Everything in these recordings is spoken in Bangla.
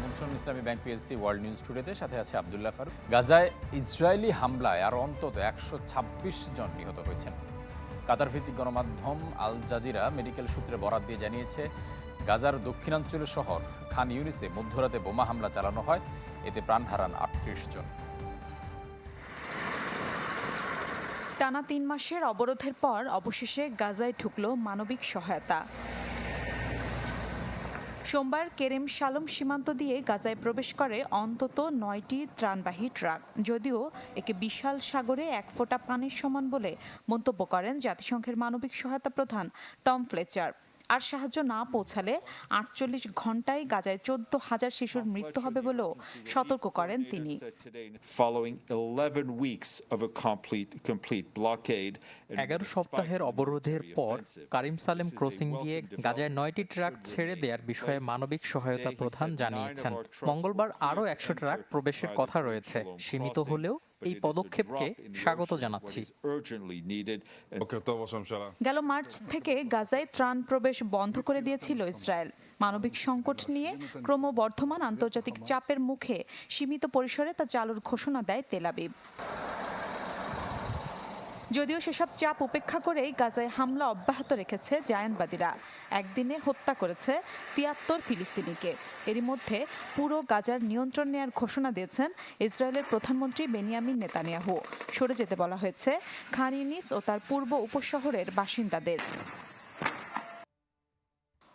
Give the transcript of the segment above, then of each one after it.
আমন্ত্রণ Islami bank PLC world news টুডেতে সাথে আছে আবদুল্লাহ ফারুক। গাজায় ইসরায়েলি হামলায় আর অন্তত একশো ছাব্বিশ জন নিহত হয়েছেন। কাতার ভিত্তিক গণমাধ্যম আল জাজিরা মেডিকেল সূত্রে বরাত দিয়ে জানিয়েছে, গাজার দক্ষিণাঞ্চলের শহর খান ইউনিসে মধ্যরাতে বোমা হামলা চালানো হয়। এতে প্রাণ হারান আটত্রিশ জন। টানা তিন মাসের অবরোধের পর অবশেষে গাজায় ঢুকল মানবিক সহায়তা। সোমবার কেরেম শালম সীমান্ত দিয়ে গাজায় প্রবেশ করে অন্তত নয়টি ত্রাণবাহী ট্রাক। যদিও একে বিশাল সাগরে এক ফোঁটা পানির সমান বলে মন্তব্য করেন জাতিসংঘের মানবিক সহায়তা প্রধান টম ফ্লেচার। আর সাহায্য না পৌঁছালে আটচল্লিশ ঘন্টায় গাজায় চোদ্দ হাজার শিশুর মৃত্যু হবে বলেও সতর্ক করেন তিনি। এগারো সপ্তাহের অবরোধের পর কারিম সালেম ক্রসিং দিয়ে গাজায় নয়টি ট্রাক ছেড়ে দেওয়ার বিষয়ে মানবিক সহায়তা প্রধান জানিয়েছেন। মঙ্গলবার আরও একশো ট্রাক প্রবেশের কথা রয়েছে। সীমিত হলেও এই পদক্ষেপকে স্বাগত জানাচ্ছি। গেল মার্চ থেকে গাজায় ত্রাণ প্রবেশ বন্ধ করে দিয়েছিল ইসরায়েল। মানবিক সংকট নিয়ে ক্রমবর্ধমান আন্তর্জাতিক চাপের মুখে সীমিত পরিসরে তা চালুর ঘোষণা দেয় তেলাবিব যদিও সেসব চাপ উপেক্ষা করেই গাজায় হামলা অব্যাহত রেখেছে জায়ানবাদীরা একদিনে হত্যা করেছে তিয়াত্তর ফিলিস্তিনিকে। এরই মধ্যে পুরো গাজার নিয়ন্ত্রণ নেয়ার ঘোষণা দিয়েছেন ইসরায়েলের প্রধানমন্ত্রী বেনিয়ামিন নেতানিয়াহু। সরে যেতে বলা হয়েছে খানিনিস ও তার পূর্ব উপশহরের বাসিন্দাদের।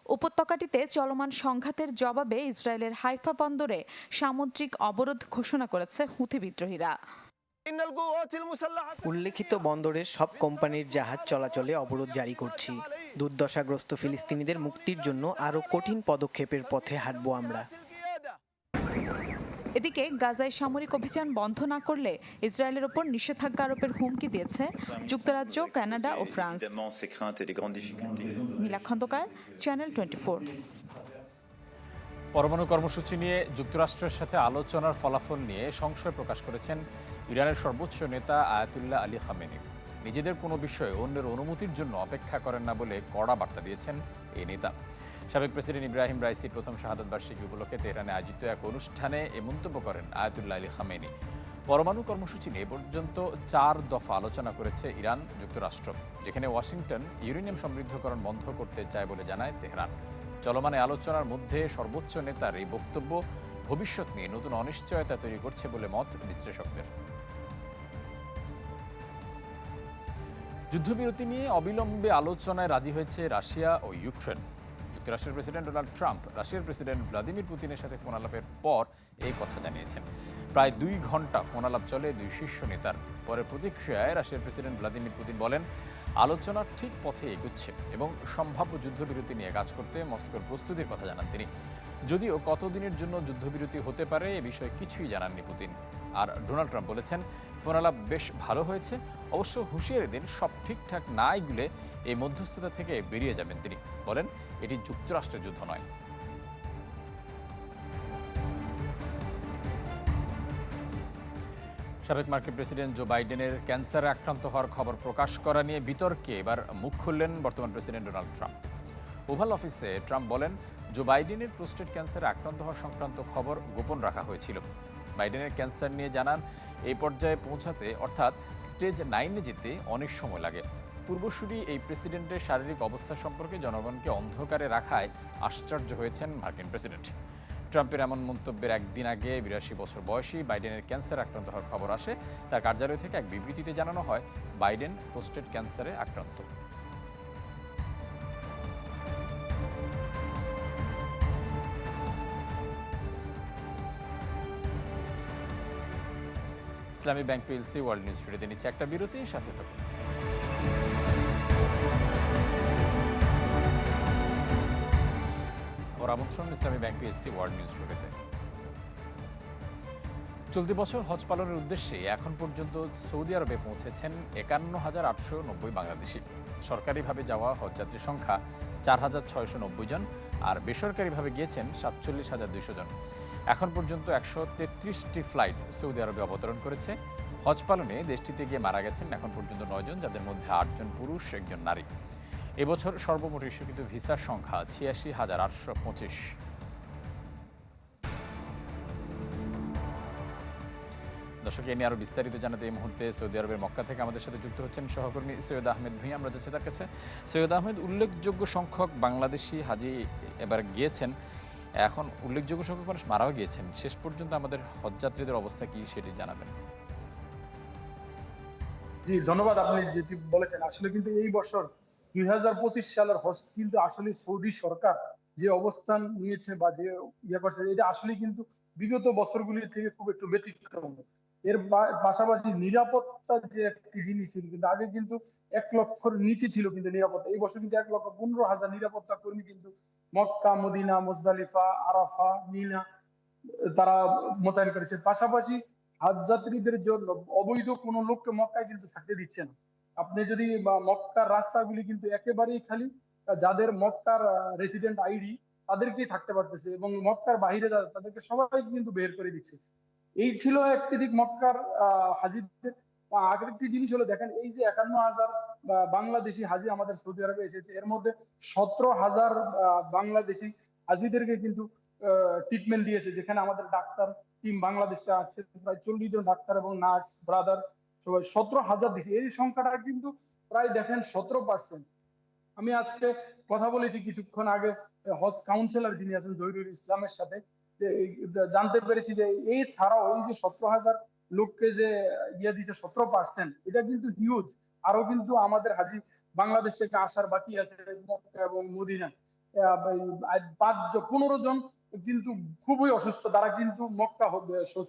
উপত্যকাটিতে চলমান সংঘাতের জবাবে ইসরায়েলের হাইফা বন্দরে সামুদ্রিক অবরোধ ঘোষণা করেছে হুথি বিদ্রোহীরা। উল্লেখিত বন্দরের সব কোম্পানির জাহাজ চলাচলে অবরোধ জারি করছি। দুর্দশাগ্রস্ত ফিলিস্তিনিদের মুক্তির জন্য আরও কঠিন পদক্ষেপের পথে হাঁটব আমরা। এদিকে গাজায় সামরিক অভিযান বন্ধ না করলে ইসরায়েলের ওপর নিষেধাজ্ঞা আরোপের হুমকি দিয়েছে যুক্তরাজ্য কানাডা ও France. Nila Khandakar channel twenty পরমাণু কর্মসূচি নিয়ে যুক্তরাষ্ট্রের সাথে আলোচনার ফলাফল নিয়ে সংশয় প্রকাশ করেছেন ইরানের সর্বোচ্চ নেতা আয়াতুল্লাহ আলী খামেনি। নিজেদের কোনো বিষয়ে অন্যের অনুমতির জন্য অপেক্ষা করেন না বলে কড়া বার্তা দিয়েছেন এই নেতা। সাবেক প্রেসিডেন্ট ইব্রাহিম রাইসি প্রথম শাহাদত বার্ষিকী উপলক্ষে তেহরানে আয়োজিত এক অনুষ্ঠানে এ মন্তব্য করেন আয়াতুল্লাহ আলী খামেনি। পরমাণু কর্মসূচি নিয়ে পর্যন্ত চার দফা আলোচনা করেছে ইরান যুক্তরাষ্ট্র, যেখানে ওয়াশিংটন ইউরেনিয়াম সমৃদ্ধকরণ বন্ধ করতে চায় বলে জানায় তেহরান। চলমান আলোচনার মধ্যে সর্বোচ্চ নেতার এই বক্তব্য ভবিষ্যৎ নিয়ে নতুন অনিশ্চয়তা তৈরি করছে বলে মত বিশ্লেষকদের। যুদ্ধবিরতি নিয়ে অবিলম্বে আলোচনায় রাজি হয়েছে রাশিয়া ও ইউক্রেন। যুক্তরাষ্ট্রের প্রেসিডেন্ট ডোনাল্ড ট্রাম্প, রাশিয়ার প্রেসিডেন্ট ভ্লাদিমির পুতিনের সাথে ফোন আলাপের পর এই কথা জানিয়েছেন। প্রায় দুই ঘণ্টা ফোন আলাপ চলে দুই শীর্ষ নেতার। পরে প্রতিক্রিয়ায় রাশিয়ার প্রেসিডেন্ট ভ্লাদিমির পুতিন বলেন আলোচনার ঠিক পথে এগুচ্ছে এবং সম্ভাব্য যুদ্ধবিরতি নিয়ে কাজ করতে মস্কোর প্রস্তুতির কথা জানান তিনি। যদিও কতদিনের জন্য যুদ্ধবিরতি হতে পারে এ বিষয়ে কিছুই জানাননি পুতিন। আর ডোনাল্ড ট্রাম্প বলেছেন ফোন আলাপ বেশ ভালো হয়েছে অবশ্য হুঁশিয়ারি দিন, সব ঠিকঠাক না এগুলে এই মধ্যস্থতা থেকে বেরিয়ে যাবেন তিনি। বলেন, এটি যুক্তরাষ্ট্রের যুদ্ধ নয়। সাবেক মার্কিন প্রেসিডেন্ট জো বাইডেনের ক্যান্সারে আক্রান্ত হওয়ার খবর প্রকাশ করা নিয়ে বিতর্কে এবার মুখ খুললেন বর্তমান প্রেসিডেন্ট ডোনাল্ড ট্রাম্প। ওভাল অফিসে ট্রাম্প বলেন, জো বাইডেনের প্রোস্টেট ক্যান্সারে আক্রান্ত হওয়ার সংক্রান্ত খবর গোপন রাখা হয়েছিল। বাইডেনের ক্যান্সার নিয়ে জানান এই পর্যায়ে পৌঁছাতে অর্থাৎ স্টেজ নাইনে যেতে অনেক সময় লাগে। পূর্বসূরি এই প্রেসিডেন্টের শারীরিক অবস্থা সম্পর্কে জনগণকে অন্ধকারে রাখায় আশ্চর্য হয়েছেন মার্কিন প্রেসিডেন্ট। ট্রাম্পের এমন মন্তব্যের একদিন আগে বিরাশি বছর বয়সী বাইডেনের ক্যান্সার আক্রান্ত হওয়ার খবর আসে। তার কার্যালয় থেকে এক বিবৃতিতে জানানো হয়, বাইডেন প্রোস্টেট ক্যান্সারে আক্রান্ত। Islami bank PLC, world news স্টুডিওতে নিচ্ছে একটা বিরতি, সাথে থাকুন। আমন্ত্রণ Islami bank PSC world news চলতি বছর হজ পালনের উদ্দেশ্যে এখন পর্যন্ত সৌদি আরবে পৌঁছেছেন একান্ন হাজার আটশো নব্বই বাংলাদেশি। সরকারিভাবে যাওয়া হজযাত্রীর সংখ্যা চার হাজার ছয়শো নব্বই জন, আর বেসরকারিভাবে গিয়েছেন সাতচল্লিশ হাজার দুইশো জন। এখন পর্যন্ত একশো তেত্রিশটি ফ্লাইট সৌদি আরবে অবতরণ করেছে। হজ পালনে দেশটিতে গিয়ে মারা গেছেন এখন পর্যন্ত নয়জন, যাদের মধ্যে আটজন পুরুষ, একজন নারী। এবছর সর্বমোট ইস্যুকৃত ভিসার সংখ্যা ছিয়াশি হাজার আটশো পঁচিশ। দর্শক, এ নিয়ে আরও বিস্তারিত জানাতে এই মুহূর্তে সৌদি আরবের মক্কা থেকে আমাদের সাথে যুক্ত হচ্ছেন সহকর্মী সৈয়দ আহমেদ ভুঁই আমরা যাচ্ছি তার কাছে। সৈয়দ আহমেদ, উল্লেখযোগ্য সংখ্যক বাংলাদেশি হাজি এবার গিয়েছেন। এখন উল্লেখযোগ্য সংখ্যক মানুষ মারাও গিয়েছেন। শেষ পর্যন্ত আমাদের হজযাত্রীদের অবস্থা কি সেটি জানাবেন। জি, ধন্যবাদ আপনি যেটি বলেছেন। আসলে কিন্তু এই বছর দুই হাজার পঁচিশ সালের হজ কিন্তু আসলে সৌদি সরকার যে অবস্থান নিয়েছে বা যে ইয়ে করছে, এটা আসলে কিন্তু বিগত বছরগুলি থেকে খুব একটু ব্যতিক্রম। এর পাশাপাশি নিরাপত্তা যে একটি জিনিস ছিল, কিন্তু আগে কিন্তু এক লক্ষর নিচে ছিল কিন্তু নিরাপত্তা। এই বছর কিন্তু এক লক্ষ পনেরো হাজার নিরাপত্তা কর্মী কিন্তু Mecca, Medina, Muzdalifah, Arafah, Mina, তারা মোতায়েন করেছে। পাশাপাশি হাজ যাত্রীদের জন্য অবৈধ কোনো লোককে মক্কায় কিন্তু থাকতে দিচ্ছে না। আপনি যদি মক্কার রাস্তাগুলি কিন্তু একেবারেই খালি যাদের মক্কার রেসিডেন্ট আইডি তাদেরকেই থাকতে পারতেছে এবং মক্কার বাহিরে যারা তাদেরকে সবাই কিন্তু বের করে দিচ্ছে। এই ছিল একটি দিক মক্কার হাজিদের। আহ, আরেকটি জিনিস হলো দেখেন এই যে একান্ন হাজার বাংলাদেশি হাজি আমাদের সৌদি আরবে এসেছে এর মধ্যে সতেরো হাজার বাংলাদেশি হাজিদেরকে কিন্তু ট্রিটমেন্ট দিয়েছে। যেখানে আমাদের ডাক্তার টিম বাংলাদেশে আছে প্রায় চল্লিশ জন ডাক্তার এবং নার্স ব্রাদার সবাই সতেরো হাজার দিছে। এই সংখ্যাটা কিন্তু প্রায় দেখেন সতেরো পার্সেন্ট আমি আজকে কথা বলেছি কিছুক্ষণ আগে হজ কাউন্সিলর যিনি আছেন জহিরুল ইসলামের সাথে। জানতে পেরেছি যে এই ছাড়াও এই যে সতেরো হাজার লোককে যে ইয়ে দিছে, সতেরো পার্সেন্ট এটা কিন্তু হিউজ আরও কিন্তু আমাদের হাজি বাংলাদেশ থেকে আসার বাকি আছে এবং মদিনা। পাঁচ পনেরো জন কিন্তু খুবই অসুস্থ। তারা কিন্তু মক্কা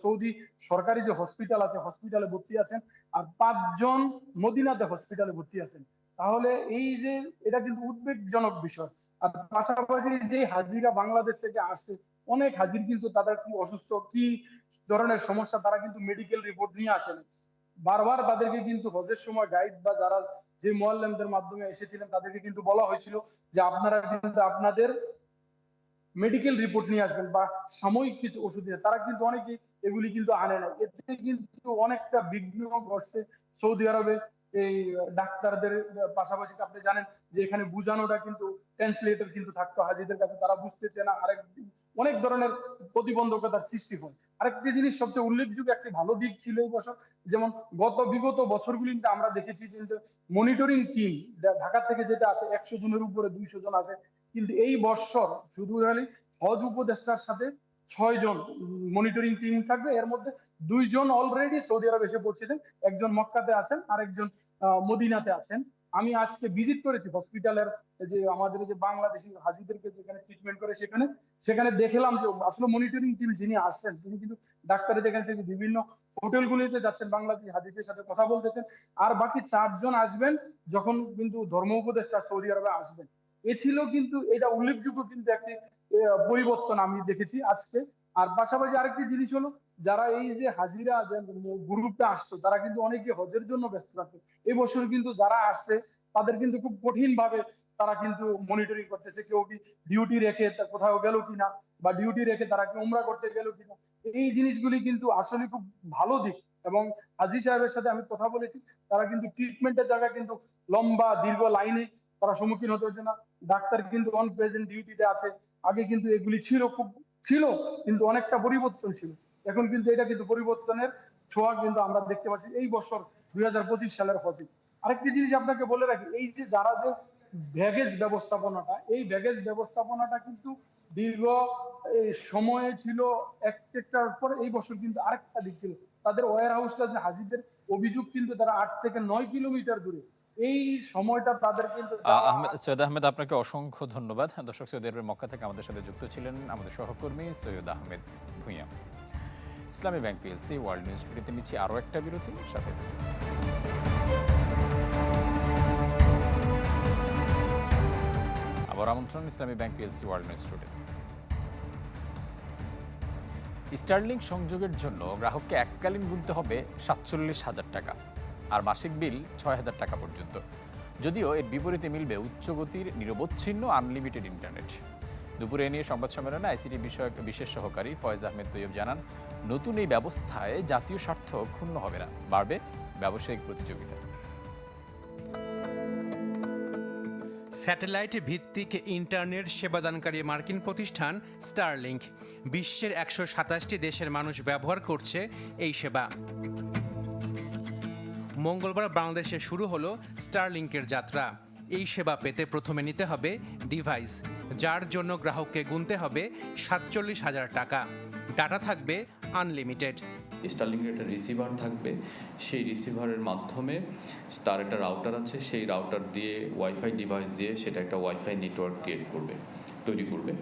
সৌদি সরকারি যে হসপিটাল আছে হসপিটালে ভর্তি আছেন, আর পাঁচজন মদিনাতে হসপিটালে ভর্তি আছেন। তাহলে এই যে, এটা কিন্তু উদ্বেগজনক বিষয়। আর পাশাপাশি যে হাজিরা বাংলাদেশ থেকে আসছে অনেক হাজির কিন্তু তাদের কি অসুস্থ, কি ধরনের সমস্যা তারা কিন্তু মেডিকেল রিপোর্ট নিয়ে আসেন। বারবার তাদেরকে কিন্তু হজের সময় গাইড বা যারা যে মোয়াল্লামদের মাধ্যমে এসেছিলেন তাদেরকে কিন্তু বলা হয়েছিল যে আপনারা কিন্তু আপনাদের মেডিকেল রিপোর্ট নিয়ে আসবেন বা সাময়িক কিছু ওষুধ নিয়ে। তারা কিন্তু অনেকে এগুলি কিন্তু আনে না এতে কিন্তু অনেকটা বিঘ্ন ঘটছে সৌদি আরবে। এই ডাক্তারদের পাশাপাশি আপনি জানেন যে এখানে বুঝানোটা কিন্তু ট্রান্সলেটর কিন্তু থাকতো হাজিদের কাছে তারা বুঝতেছে না। আরেক অনেক ধরনের প্রতিবন্ধকতার সৃষ্টি হয়। আরেকটি জিনিস সবচেয়ে উল্লেখযোগ্য, একটি ভালো দিক ছিল এই বছর, যেমন গত বিগত বছরগুলিতে আমরা দেখেছি যে মনিটরিং টিম ঢাকা থেকে যেটা আসে একশো জনের উপরে দুইশো জন আসে, কিন্তু এই বছর শুধু হজ উপদেষ্টার সাথে ছয় জন মনিটরিং টিম থাকবে। এর মধ্যে দুইজন অলরেডি সৌদি আরব এসে পৌঁছেছেন। একজন মক্কাতে আছেন আরেকজন আহ, মদিনাতে আছেন। আমি আজকে ভিজিট করেছি হসপিটালের যে আমাদের যে বাংলাদেশি হাজিদেরকে যেখানে ট্রিটমেন্ট করে সেখানে। সেখানে দেখলাম যে আসলে মনিটরিং টিম যিনি আসছেন তিনি কিন্তু ডাক্তারে যেখানে সে বিভিন্ন হোটেলগুলিতে যাচ্ছেন বাংলাদেশি হাজিদের সাথে কথা বলতেছেন। আর বাকি চারজন আসবেন যখন কিন্তু ধর্ম উপদেষ্টা সৌদি আরবে আসবেন। এ ছিল কিন্তু এটা উল্লেখযোগ্য কিন্তু একটি পরিবর্তন আমি দেখেছি আজকে। আর পাশাপাশি আরেকটি জিনিস হলো, যারা এই যে হাজিরা যে গ্রুপটা আসতো, তারা কিন্তু অনেকে হজের জন্য ব্যস্ত থাকতো বছর কিন্তু যারা আসছে, তাদের কিন্তু খুব কঠিন ভাবে তারা কিন্তু মনিটরিং করতেছে, কেউ কি ডিউটি রেখে কোথাও গেল কিনা, বা ডিউটি রেখে তারা কি উমরা করতে গেল কিনা। এই জিনিসগুলি কিন্তু আসলে খুব ভালো দিক। এবং হাজি সাহেবের সাথে আমি কথা বলেছি, তারা কিন্তু ট্রিটমেন্টের জায়গায় কিন্তু লম্বা, দীর্ঘ লাইনে তারা সম্মুখীন হতে হচ্ছে না। ডাক্তার কিন্তু অন প্রেজেন্ট ডিউটিতে আছে। আগে কিন্তু এগুলি ছিল খুব, ছিল, কিন্তু অনেকটা পরিবর্তন ছিল। এখন কিন্তু এটা কিন্তু পরিবর্তনের ছোঁয়া কিন্তু আমরা দেখতে পাচ্ছি এই বছর দুই হাজার পঁচিশ সালের হজে আরেকটি জিনিস আপনাকে বলে রাখি, এই যে যারা যে ব্যাগেজ ব্যবস্থাপনাটা, এই ব্যাগেজ ব্যবস্থাপনাটা কিন্তু দীর্ঘ সময়ে ছিল একটার পর এই বছর কিন্তু আরেকটা দিক ছিল। তাদের ওয়ার হাউসটা যে হাজিদের অভিযোগ কিন্তু তারা আট থেকে নয় কিলোমিটার দূরে। এই সময়টা তাদের কিন্তু সৈয়দ আহমেদ, আপনাকে অসংখ্য ধন্যবাদ। দর্শক আরবের মক্কা থেকে আমাদের সাথে যুক্ত ছিলেন আমাদের সহকর্মী সৈয়দ আহমেদ ভুঁইয়া। ইসলামী ব্যাংক পিএলসি ওয়ার্ল্ড নিউজ স্টুডিওতে নিচ্ছি আরও একটা বিরতি, সাথে আবার আমন্ত্রণ Islami bank PLC world news studio Starlink সংযোগের জন্য গ্রাহককে এককালীন গুনতে হবে সাতচল্লিশ হাজার টাকা। আর মাসিক বিল ছয় হাজার টাকা পর্যন্ত। যদিও এর বিপরীতে মিলবে উচ্চগতির নিরবচ্ছিন্ন আনলিমিটেড ইন্টারনেট দুপুরে নিয়ে সংবাদ সম্মেলনে আইসিটি বিষয়ক বিশেষ সহকারী ফয়েজ আহমেদ তৈয়ব জানান, নতুন এই ব্যবস্থায় জাতীয় স্বার্থ ক্ষুণ্ণ হবে না, বাড়বে ব্যবসায়িক প্রতিযোগিতা। স্যাটেলাইট ভিত্তিক ইন্টারনেট সেবাদানকারী মার্কিন প্রতিষ্ঠান স্টারলিংক বিশ্বের একশো সাতাশটি দেশের মানুষ ব্যবহার করছে এই সেবা। মঙ্গলবার বাংলাদেশে শুরু হলো স্টারলিংকের যাত্রা। এই সেবা পেতে প্রথমে নিতে হবে ডিভাইস, যার জন্য গ্রাহককে গুনতে হবে সাতচল্লিশ হাজার টাকা। ডাটা থাকবে আনলিমিটেড। স্টারলিংকের একটা রিসিভার থাকবে। সেই রিসিভারের মাধ্যমে তার একটা রাউটার আছে, সেই রাউটার দিয়ে ওয়াইফাই ডিভাইস দিয়ে সেটা একটা ওয়াইফাই নেটওয়ার্ক ক্রিয়েট করবে, তৈরি করবে।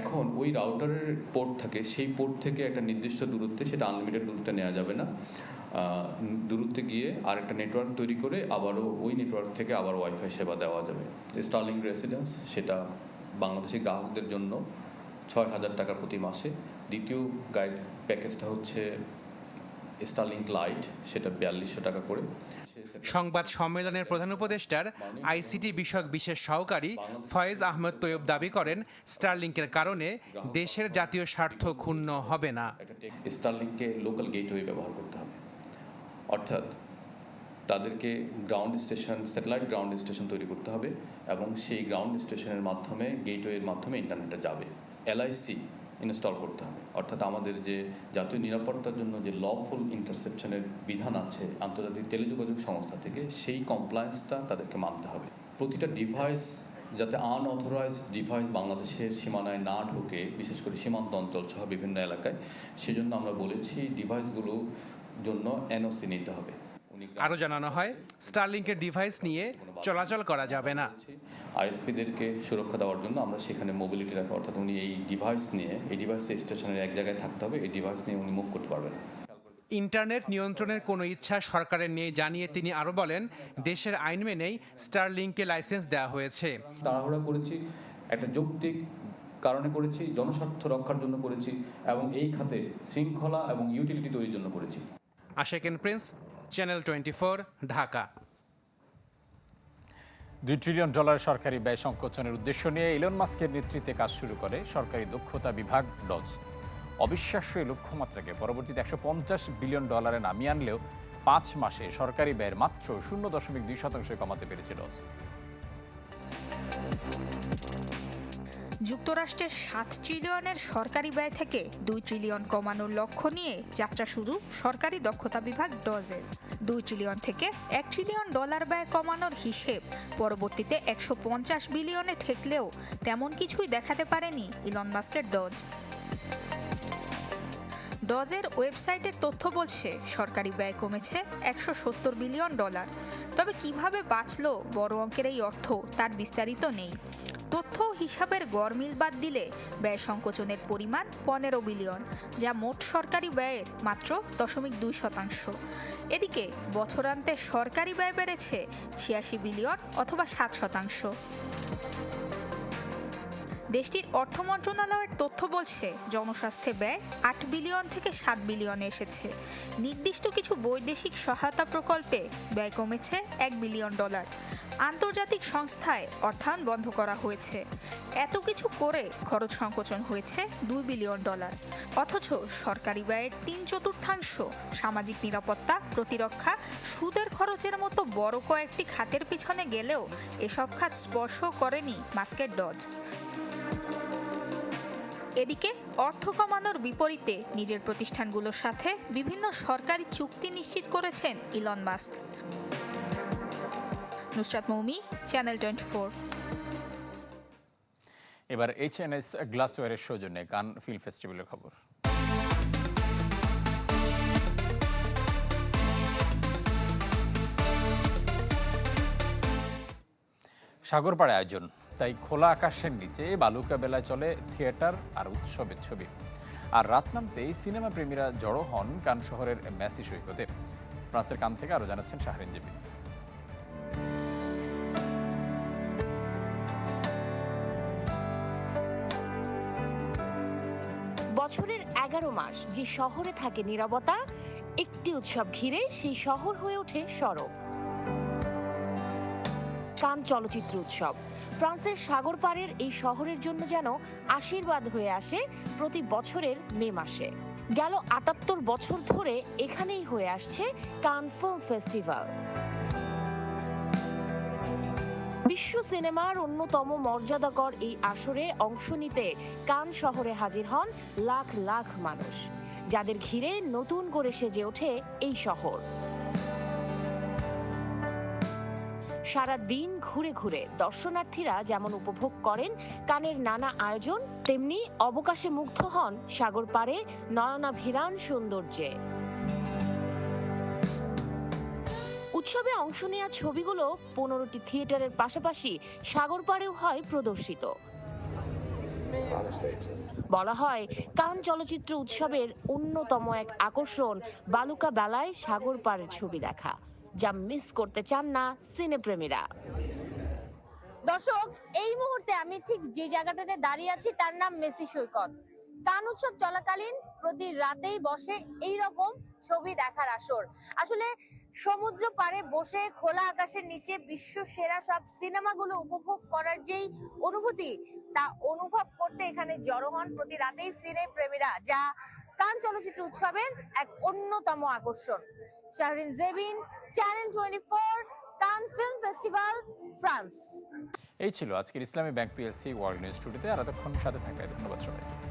এখন ওই রাউটারের পোর্ট থাকে, সেই পোর্ট থেকে একটা নির্দিষ্ট দূরত্বে সেটা আনলিমিটেড দূরত্বে নেওয়া যাবে না। দূরত্বে গিয়ে আরেকটা নেটওয়ার্ক তৈরি করে আবারও ওই নেটওয়ার্ক থেকে আবার ওয়াইফাই সেবা দেওয়া যাবে। স্টার্লিং রেসিডেন্স সেটা বাংলাদেশি গ্রাহকদের জন্য ছয় হাজার টাকা প্রতি মাসে। দ্বিতীয় গাইড প্যাকেজটা হচ্ছে স্টারলিংক লাইট সেটা বিয়াল্লিশশো টাকা করে। সংবাদ সম্মেলনের প্রধান উপদেষ্টার আইসিটি বিষয়ক বিশেষ সহকারী ফয়েজ আহমেদ তৈয়ব দাবি করেন স্টারলিংকের কারণে দেশের জাতীয় স্বার্থ ক্ষুণ্ণ হবে না। স্টারলিংকে লোকাল গেটওয়ে ব্যবহার করতে হবে। অর্থাৎ তাদেরকে ground station satellite ground station তৈরি করতে হবে এবং সেই গ্রাউন্ড স্টেশনের মাধ্যমে গেটওয়ের মাধ্যমে ইন্টারনেটে যাবে। এলআইসি ইনস্টল করতে হবে। অর্থাৎ আমাদের যে জাতীয় নিরাপত্তার জন্য যে লফুল ইন্টারসেপশনের বিধান আছে আন্তর্জাতিক টেলিযোগাযোগ সংস্থা থেকে, সেই কমপ্লায়েন্সটা তাদেরকে মানতে হবে। প্রতিটা ডিভাইস যাতে আনঅথরাইজ ডিভাইস বাংলাদেশের সীমানায় না ঢোকে, বিশেষ করে সীমান্ত অঞ্চল সহ বিভিন্ন এলাকায়, সেজন্য আমরা বলেছি ডিভাইসগুলো জন্য এনওসি নিতে হবে। আরও জানানো হয় স্টারলিংকের ডিভাইস নিয়ে চলাচল করা যাবে না। আইএসপিদেরকে সুরক্ষা দেওয়ার জন্য আমরা সেখানে মোবিলিটি রাখি অর্থাৎ উনি এই ডিভাইস নিয়ে এই ডিভাইস স্টেশনের এক জায়গায় থাকতে হবে এই ডিভাইস নিয়ে উনি মুভ করতে পারবেন ইন্টারনেট নিয়ন্ত্রণের কোনো ইচ্ছা সরকারের নেই জানিয়ে তিনি আরও বলেন দেশের আইন মেনেই স্টারলিংকে লাইসেন্স দেওয়া হয়েছে। তাড়াহুড়া করেছি একটা যৌক্তিক কারণে করেছি জনস্বার্থ রক্ষার জন্য করেছি এবং এই খাতে শৃঙ্খলা এবং ইউটিলিটি তৈরির জন্য করেছি। Ashequen Prince, channel twenty Dhaka. দুই ট্রিলিয়ন ডলার সরকারি ব্যয় সংকোচনের উদ্দেশ্য নিয়ে ইলন মাস্কের নেতৃত্বে কাজ শুরু করে সরকারি দক্ষতা বিভাগ ডজ অবিশ্বাস্য এই লক্ষ্যমাত্রাকে পরবর্তীতে একশো পঞ্চাশ বিলিয়ন ডলারে নামিয়ে আনলেও পাঁচ মাসে সরকারি ব্যয়ের মাত্র শূন্য দশমিক দুই শতাংশে কমাতে পেরেছে ডজ যুক্তরাষ্ট্রের সাত ট্রিলিয়নের সরকারি ব্যয় থেকে দুই ট্রিলিয়ন কমানোর লক্ষ্য নিয়ে যাত্রা শুরু সরকারি দক্ষতা বিভাগ ডজের। দুই ট্রিলিয়ন থেকে এক ট্রিলিয়ন ডলার ব্যয় কমানোর হিসেব পরবর্তীতে একশো পঞ্চাশ বিলিয়নে ঠেকলেও তেমন কিছুই দেখাতে পারেনি ইলন মাস্কের ডজ। ডজের ওয়েবসাইটের তথ্য বলছে, সরকারি ব্যয় কমেছে একশো সত্তর বিলিয়ন ডলার তবে কীভাবে বাঁচল বড় অঙ্কের এই অর্থ তার বিস্তারিত নেই। তথ্য হিসাবের হিসাবের গড়মিল বাদ দিলে ব্যয় সংকোচনের পরিমাণ পনেরো বিলিয়ন, যা মোট সরকারি ব্যয়ের মাত্র দশমিক দুই শতাংশ। এদিকে বছরান্তে সরকারি ব্যয় বেড়েছে ছিয়াশি বিলিয়ন অথবা সাত শতাংশ। দেশটির অর্থ মন্ত্রণালয়ের তথ্য বলছে, জনস্বাস্থ্যে ব্যয় আট বিলিয়ন থেকে সাত বিলিয়নে এসেছে। নির্দিষ্ট কিছু বৈদেশিক সহায়তা প্রকল্পে ব্যয় কমেছে এক বিলিয়ন ডলার। আন্তর্জাতিক সংস্থায় অর্থায়ন বন্ধ করা হয়েছে। এত কিছু করে খরচ সংকোচন হয়েছে দুই বিলিয়ন ডলার। অথচ সরকারি ব্যয়ের তিন চতুর্থাংশ সামাজিক নিরাপত্তা, প্রতিরক্ষা, সুদের খরচের মতো বড় কয়েকটি খাতের পিছনে গেলেও এসব খাত স্পর্শ করেনি মাস্কের ডজ। এদিকে অর্থ কমানোর বিপরীতে নিজের প্রতিষ্ঠানগুলোর সাথে বিভিন্ন সরকারি চুক্তি নিশ্চিত করেছেন Elon Musk. Nusrat Moumi, channel twenty four. এবার এইচ এন এস গ্লাসওয়ারের সৌজন্যে গান ফিল্ম ফেস্টিভ্যালের খবর। সাগরপাড়ে আয়োজন তাই খোলা আকাশের নিচে বালুকা বেলায় চলে থিয়েটার আর উৎসবের ছবি। আর রাত নামতেই সিনেমা প্রেমীরা জড়ো হন কান শহরের মেসি সৈকতে। ফ্রান্সের কান থেকে আরও জানাচ্ছেন শাহরিন জেবি বছরের এগারো মাস যে শহরে থাকে নিরবতা, একটি উৎসব ঘিরে সেই শহর হয়ে ওঠে সরব। কান চলচ্চিত্র উৎসব। ফ্রান্সের সাগর পাড়ের এই শহরের জন্য যেন আশীর্বাদ হয়ে আসে প্রতি বছরের মে মাসে। গেল আটাত্তর বছর ধরে এখানেই হয়ে আসছে কান ফিল্ম ফেস্টিভ্যাল। বিশ্ব সিনেমার অন্যতম মর্যাদাকর এই আসরে অংশ নিতে কান শহরে হাজির হন লাখ লাখ মানুষ, যাদের ঘিরে নতুন করে সেজে ওঠে এই শহর। সারা দিন ঘুরে ঘুরে দর্শনার্থীরা যেমন উপভোগ করেন কানের নানা আয়োজন, তেমনি অবকাশে মুগ্ধ হন সাগর পাড়ে নয়নাভিরান সৌন্দর্যে। উৎসবে অংশ নেওয়া ছবিগুলো পনেরোটি থিয়েটারের পাশাপাশি সাগর পাড়েও হয় প্রদর্শিত। বলা হয়, কান চলচ্চিত্র উৎসবের অন্যতম এক আকর্ষণ বালুকা বেলায় সাগর পাড়ের ছবি দেখা। যা মিস করতে চান না সিনেপ্রেমীরা। দর্শক, এই মুহূর্তে আমি ঠিক যে জায়গাটাতে দাঁড়িয়ে আছি, তার নাম মেসি সৈকত। কান উৎসব চলাকালীন প্রতি রাতেই বসে এই রকম ছবি দেখার আসর। আসলে সমুদ্র পাড়ে বসে খোলা আকাশের নিচে বিশ্ব সেরা সব সিনেমাগুলো উপভোগ করার যেই অনুভূতি, তা অনুভব করতে এখানে জড়ো হন প্রতি রাতেই সিনে প্রেমীরা যা কান চলচ্চিত্র উৎসবের এক অন্যতম আকর্ষণ। Shahrin Jebin channel twenty four Cannes film festival France এই ছিল আজকের ইসলামী ব্যাংক পিএলসি ওয়ার্ল্ড নিউজ স্টুডিওতে আর এতক্ষণ সাথে থাকবে ধন্যবাদ সবাইকে।